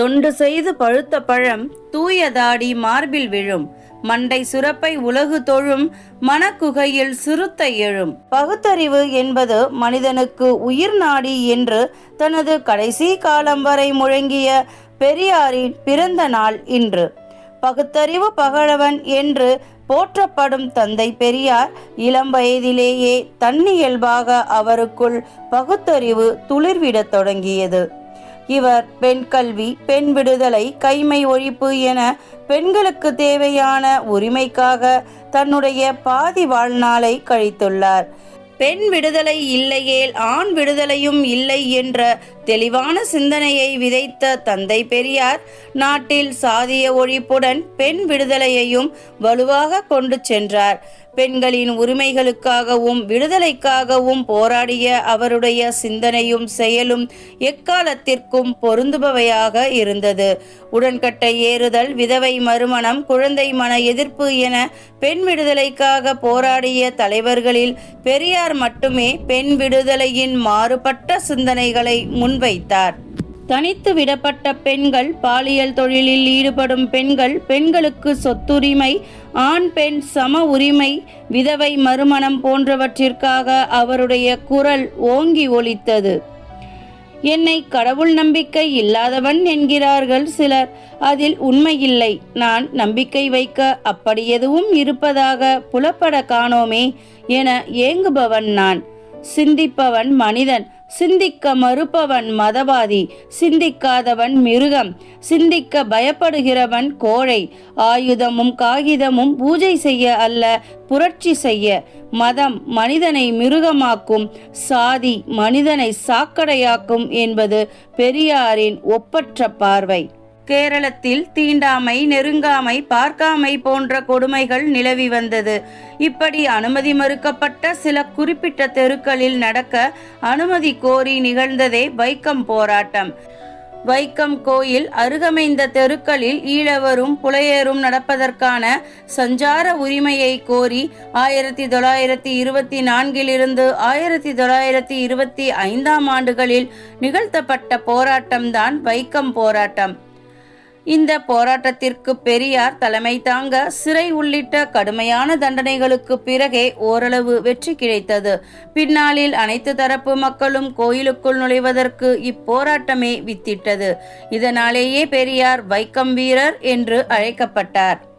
தொண்டு செய்து பழுத்த பழம் தூயதாடி மார்பில் விழும். மண்டை சுரப்பை உலகு தொழும். மனக்குகையில் சிறுத்த எழும். பகுத்தறிவு என்பது மனிதனுக்கு உயிர் நாடி என்று தனது கடைசி காலம் வரை முழங்கிய பெரியாரின் பிறந்த நாள் இன்று. பகுத்தறிவு பகழவன் என்று போற்றப்படும் தந்தை பெரியார் இளம் வயதிலேயே தன்னியல்பாக அவருக்குள் பகுத்தறிவு துளிர்விடத் தொடங்கியது. இவர் பெண் கல்வி பெண் விடுதலை கைமை ஒழிப்பு என பெண்களுக்கு தேவையான உரிமைக்காக தன்னுடைய பாதி வாழ்நாளை கழித்துள்ளார். பெண் விடுதலை இல்லையேல் ஆண் விடுதலையும் இல்லை என்ற தெளிவான சிந்தனையை விதைத்த தந்தை பெரியார் நாட்டில் சாதிய ஒழிப்புடன் பெண் விடுதலையையும் வலுவாக கொண்டு சென்றார். பெண்களின் உரிமைகளுக்காகவும் விடுதலைக்காகவும் போராடிய அவருடைய சிந்தனையும் செயலும் எக்காலத்திற்கும் பொருந்துபவையாக இருந்தது. உடன்கட்டை ஏறுதல் விதவை மறுமணம் குழந்தை மன எதிர்ப்பு என பெண் விடுதலைக்காக போராடிய தலைவர்களில் பெரியார் மட்டுமே பெண் விடுதலையின் மாறுபட்ட சிந்தனைகளை முன் முன்வைத்தார் தனித்து விடப்பட்ட பெண்கள் பாலியல் தொழிலில் ஈடுபடும் பெண்கள் பெண்களுக்கு சொத்துரிமை ஆண் பெண் சம உரிமை விதவை மறுமணம் போன்றவற்றிற்காக அவருடைய குரல் ஓங்கி ஒலித்தது. என்னை கடவுள் நம்பிக்கை இல்லாதவன் என்கிறார்கள் சிலர். அதில் உண்மையில்லை. நான் நம்பிக்கை வைக்க அப்படி எதுவும் இருப்பதாக புலப்பட காணோமே என ஏங்குபவன் நான். சிந்திப்பவன் மனிதன். சிந்திக்க மறுப்பவன் மதவாதி சிந்திக்காதவன் மிருகம் சிந்திக்க பயப்படுகிறவன் கோழை. ஆயுதமும் காகிதமும் பூஜை செய்ய அல்ல புரட்சி செய்ய. மதம் மனிதனை மிருகமாக்கும் சாதி மனிதனை சாக்கடையாக்கும் என்பது பெரியாரின் ஒப்பற்ற பார்வை. கேரளத்தில் தீண்டாமை நெருங்காமை பார்க்காமை போன்ற கொடுமைகள் நிலவி வந்தது. இப்படி அனுமதி மறுக்கப்பட்ட சில குறிப்பிட்ட தெருக்களில் நடக்க அனுமதி கோரி நிகழ்ந்ததே வைக்கம் போராட்டம். வைக்கம் கோயில் அருகமைந்த தெருக்களில் ஈழவரும் புலையரும் நடப்பதற்கான சஞ்சார உரிமையை கோரி ஆயிரத்தி தொள்ளாயிரத்தி இருபத்தி நான்கிலிருந்து ஆயிரத்தி தொள்ளாயிரத்தி இருபத்தி ஐந்தாம் ஆண்டுகளில் நிகழ்த்தப்பட்ட போராட்டம்தான் வைக்கம் போராட்டம். இந்த போராட்டத்திற்கு பெரியார் தலைமை தாங்க சிறை உள்ளிட்ட கடுமையான தண்டனைகளுக்கு பிறகே ஓரளவு வெற்றி கிடைத்தது. பின்னாளில் அனைத்து தரப்பு மக்களும் கோயிலுக்குள் நுழைவதற்கு இப்போராட்டமே வித்திட்டது. இதனாலேயே பெரியார் வைக்கம் வீரர் என்று அழைக்கப்பட்டார்.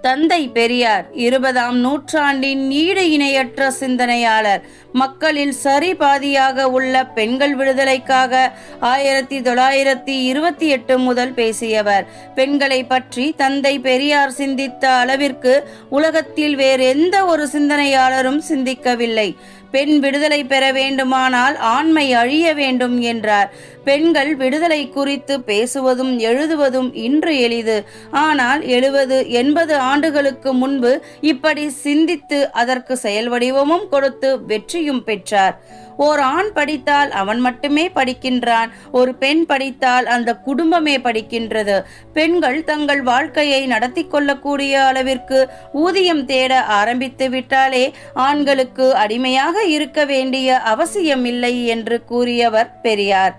தந்தை பெரியார் இருபதாம் நூற்றாண்டின் ஈடு இணையற்ற சிந்தனையாளர் மக்களில் சரி பாதியாக உள்ள பெண்கள் விடுதலைக்காக ஆயிரத்தி தொள்ளாயிரத்தி இருபத்தி எட்டு முதல் பேசியவர். பெண்களை பற்றி தந்தை பெரியார் சிந்தித்த அளவிற்கு உலகத்தில் வேறு எந்த ஒரு சிந்தனையாளரும் சிந்திக்கவில்லை. பெண் விடுதலை பெற வேண்டுமானால் ஆண்மை அழிய வேண்டும் என்றார். பெண்கள் விடுதலை குறித்து பேசுவதும் எழுதுவதும் இன்று எளிது. ஆனால் எழுபது எண்பது ஆண்டுகளுக்கு முன்பு இப்படி சிந்தித்து அதற்கு செயல் வடிவமும் கொடுத்து வெற்றியும் பெற்றார். ஓர் ஆண் படித்தால் அவன் மட்டுமே படிக்கின்றான் ஒரு பெண் படித்தால் அந்த குடும்பமே படிக்கின்றது. பெண்கள் தங்கள் வாழ்க்கையை நடத்தி கொள்ளக்கூடிய அளவிற்கு ஊதியம் தேட ஆரம்பித்து விட்டாலே ஆண்களுக்கு அடிமையாக இருக்க வேண்டிய அவசியம் இல்லை என்று கூறியவர் பெரியார்.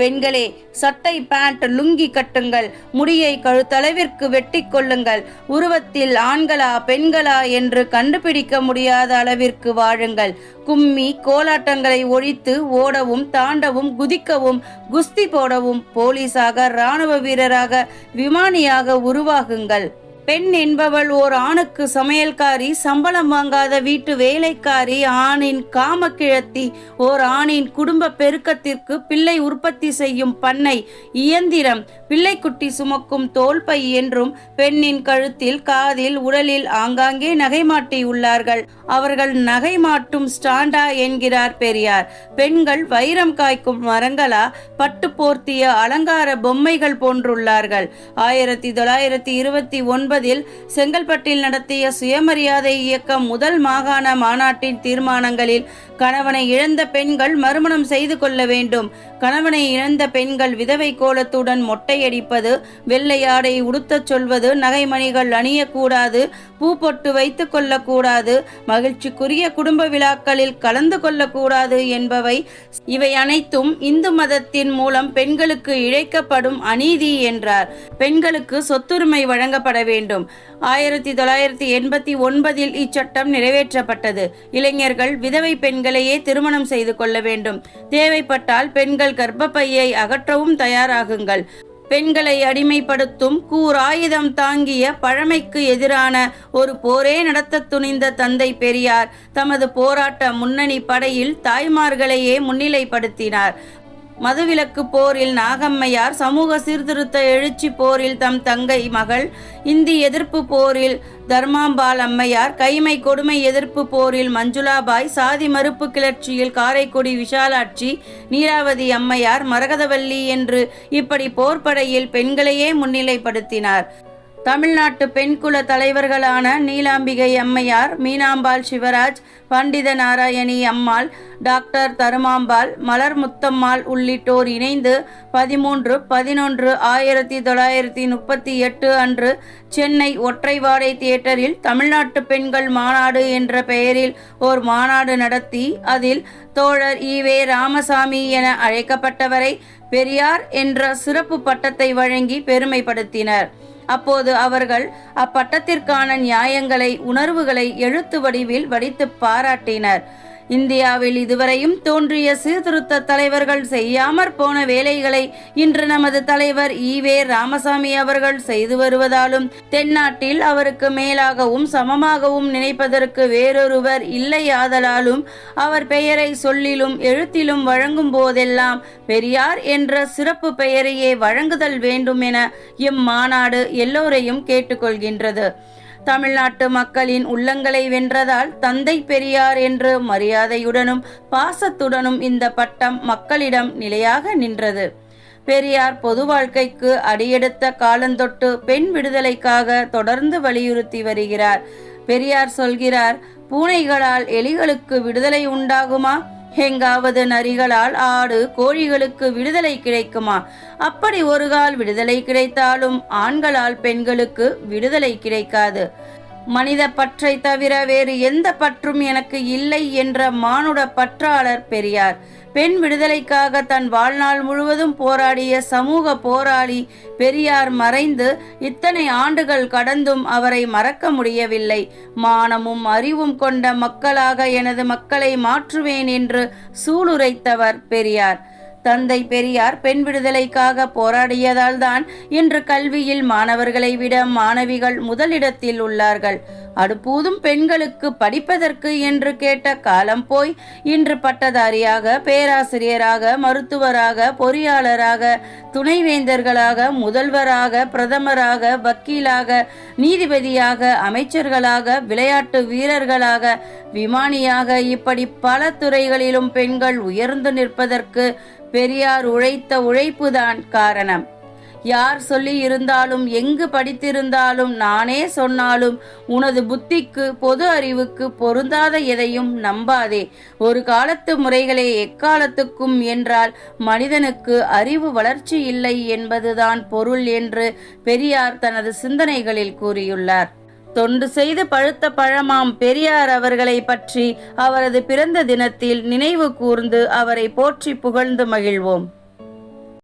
பெண்களே சட்டை பேண்ட் லுங்கி கட்டுங்கள். முடியை கழுத்தளவிற்கு வெட்டி கொள்ளுங்கள். உருவத்தில் ஆண்களா பெண்களா என்று கண்டுபிடிக்க முடியாத அளவிற்கு வாழுங்கள். கும்மி கோலாட்டங்களை ஒழித்து ஓடவும் தாண்டவும் குதிக்கவும் குஸ்தி போடவும் போலீஸாக இராணுவ வீரராக விமானியாக உருவாகுங்கள். பெண் என்பவள் ஓர் ஆணுக்கு சமையல்காரி சம்பளம் வாங்காத வீட்டு வேலைக்காரி ஆணின் காமக்கிழத்தி ஓர் ஆணின் குடும்ப பெருக்கத்திற்கு பிள்ளை உற்பத்தி செய்யும் பண்ணை இயந்திரம். பிள்ளைக்குட்டி சுமக்கும் தோல்பை என்றும் பெண்ணின் கழுத்தில் காதில் உடலில் ஆங்காங்கே நகை மாட்டியுள்ளார்கள் அவர்கள் நகை மாட்டும் ஸ்டாண்டா என்கிறார் பெரியார். பெண்கள் வைரம் காய்க்கும் மரங்களா பட்டு போர்த்திய அலங்கார பொம்மைகள் போன்றுள்ளார்கள். ஆயிரத்தி தொள்ளாயிரத்தி இருபத்தி ஒன்பதில் செங்கல்பட்டில் நடத்திய சுயமரியாதை இயக்கம் முதல் மாகாண மாநாட்டின் தீர்மானங்களில் கணவனை இழந்த பெண்கள் மறுமணம் செய்து கொள்ள வேண்டும். கணவனை இழந்த பெண்கள் விதவை கோலத்துடன் மொட்டை கொள்ளையடிப்பது வெள்ளையாடை உடுத்தச் சொல்வது நகைமணிகள் அணியக்கூடாது பூ பொட்டு வைத்துக் கொள்ளக்கூடாது மகிழ்ச்சிக்குரிய குடும்ப விழாக்களில் கலந்து கொள்ளக்கூடாது என்பவை இவை அனைத்தும் இந்து மதத்தின் மூலம் பெண்களுக்கு இழைக்கப்படும் அநீதி என்றார். பெண்களுக்கு சொத்துரிமை வழங்கப்பட வேண்டும். ஆயிரத்தி தொள்ளாயிரத்தி எண்பத்தி ஒன்பதில் இச்சட்டம் நிறைவேற்றப்பட்டது. இளைஞர்கள் விதவை பெண்களையே திருமணம் செய்து கொள்ள வேண்டும். தேவைப்பட்டால் பெண்கள் கர்ப்பப்பையை அகற்றவும் தயாராகுங்கள். பெண்களை அடிமைப்படுத்தும் கூராயுதம் தாங்கிய பழமைக்கு எதிரான ஒரு போரே நடத்த துணிந்த தந்தை பெரியார். தமது போராட்ட முன்னணி படையில் தாய்மார்களையே முன்னிலைப்படுத்தினார். மதுவிலக்கு போரில் நாகம்மையார் சமூக சீர்திருத்த எழுச்சி போரில் தம் தங்கை மகள். இந்தி எதிர்ப்பு போரில் தர்மாம்பாள் அம்மையார். கைமை கொடுமை எதிர்ப்பு போரில் மஞ்சுளாபாய். சாதி மறுப்பு கிளர்ச்சியில் காரைக்குடி விஷாலாட்சி. நீராவதி அம்மையார் மரகதவல்லி என்று இப்படி போர்படையில் பெண்களையே முன்னிலைப்படுத்தினார். தமிழ்நாட்டு பெண்குல தலைவர்களான நீலாம்பிகை அம்மையார் மீனாம்பாள் சிவராஜ் பண்டித நாராயணி அம்மாள் டாக்டர் தருமாம்பாள் மலர் முத்தம்மாள் உள்ளிட்டோர் இணைந்து பதிமூன்று பதினொன்று ஆயிரத்தி தொள்ளாயிரத்தி முப்பத்தி எட்டு அன்று சென்னை ஒற்றைவாடை தியேட்டரில் தமிழ்நாட்டு பெண்கள் மாநாடு என்ற பெயரில் ஓர் மாநாடு நடத்தி அதில் தோழர் ஈவே ராமசாமி என அழைக்கப்பட்டவரை பெரியார் என்ற சிறப்பு பட்டத்தை வழங்கி பெருமைப்படுத்தினர். அப்போது அவர்கள் அப்பட்டத்திற்கான நியாயங்களை உணர்வுகளை எழுத்து வடிவில் வடித்து பாராட்டினர். இந்தியாவில் இதுவரையும் தோன்றிய சீர்திருத்த தலைவர்கள் செய்யாமற் போன வேலைகளை இன்று நமது தலைவர் ஈவே ராமசாமி அவர்கள் செய்து வருவதாலும் தென்னாட்டில் அவருக்கு மேலாகவும் சமமாகவும் நினைப்பதற்கு வேறொருவர் இல்லையாதலாலும் அவர் பெயரை சொல்லிலும் எழுத்திலும் வழங்கும் போதெல்லாம் பெரியார் என்ற சிறப்பு பெயரையே வழங்குதல் வேண்டும் என இம்மாநாடு எல்லோரையும் கேட்டுக்கொள்கின்றது. தமிழ்நாட்டு மக்களின் உள்ளங்களை வென்றதால் தந்தை பெரியார் என்று மரியாதையுடனும் பாசத்துடனும் இந்த பட்டம் மக்களிடம் நிலையாக நின்றது. பெரியார் பொது வாழ்க்கைக்கு அடியெடுத்த காலந்தொட்டு பெண் விடுதலைக்காக தொடர்ந்து வலியுறுத்தி வருகிறார். பெரியார் சொல்கிறார் பூனைகளால் எலிகளுக்கு விடுதலை உண்டாகுமா? எங்காவது நரிகளால் ஆடு கோழிகளுக்கு விடுதலை கிடைக்குமா? அப்படி ஒரு கால் விடுதலை கிடைத்தாலும் ஆண்களால் பெண்களுக்கு விடுதலை கிடைக்காது. மனித பற்றை தவிர வேறு எந்த பற்றும் எனக்கு இல்லை என்ற மானுட பற்றாளர் பெரியார். பெண் விடுதலைக்காக தன் வாழ்நாள் முழுவதும் போராடிய சமூக போராளி பெரியார் மறைந்து இத்தனை ஆண்டுகள் கடந்தும் அவரை மறக்க முடியவில்லை. மானமும் அறிவும் கொண்ட மக்களாக எனது மக்களை மாற்றுவேன் என்று சூளுரைத்தவர் பெரியார். தந்தை பெரியார் பெண் விடுதலைக்காக போராடியதால்தான் இன்று கல்வியில் மாணவர்களை விட மாணவிகள் முதலிடத்தில் உள்ளார்கள். அடுப்பூதும் பெண்களுக்கு படிப்பதற்கு என்று கேட்ட காலம் போய் இன்று பட்டதாரியாக பேராசிரியராக மருத்துவராக பொறியாளராக துணைவேந்தர்களாக முதல்வராக பிரதமராக வக்கீலாக நீதிபதியாக அமைச்சர்களாக விளையாட்டு வீரர்களாக விமானியாக இப்படி பல துறைகளிலும் பெண்கள் உயர்ந்து நிற்பதற்கு பெரியார் உழைத்த உழைப்புதான் காரணம். யார் சொல்லி இருந்தாலும் எங்கு படித்திருந்தாலும் நானே சொன்னாலும் உனது புத்திக்கு பொது அறிவுக்கு பொருந்தாத எதையும் நம்பாதே. ஒரு காலத்து முறைகளே எக்காலத்துக்கும் என்றால் மனிதனுக்கு அறிவு வளர்ச்சி இல்லை என்பதுதான் பொருள் என்று பெரியார் தனது சிந்தனைகளில் கூறியுள்ளார். தொண்டு செய்து பழுத்த பழமாம் பெரியார் அவர்களை பற்றி அவரது பிறந்த தினத்தில் நினைவு கூர்ந்து அவரை போற்றி புகழ்ந்து மகிழ்வோம்.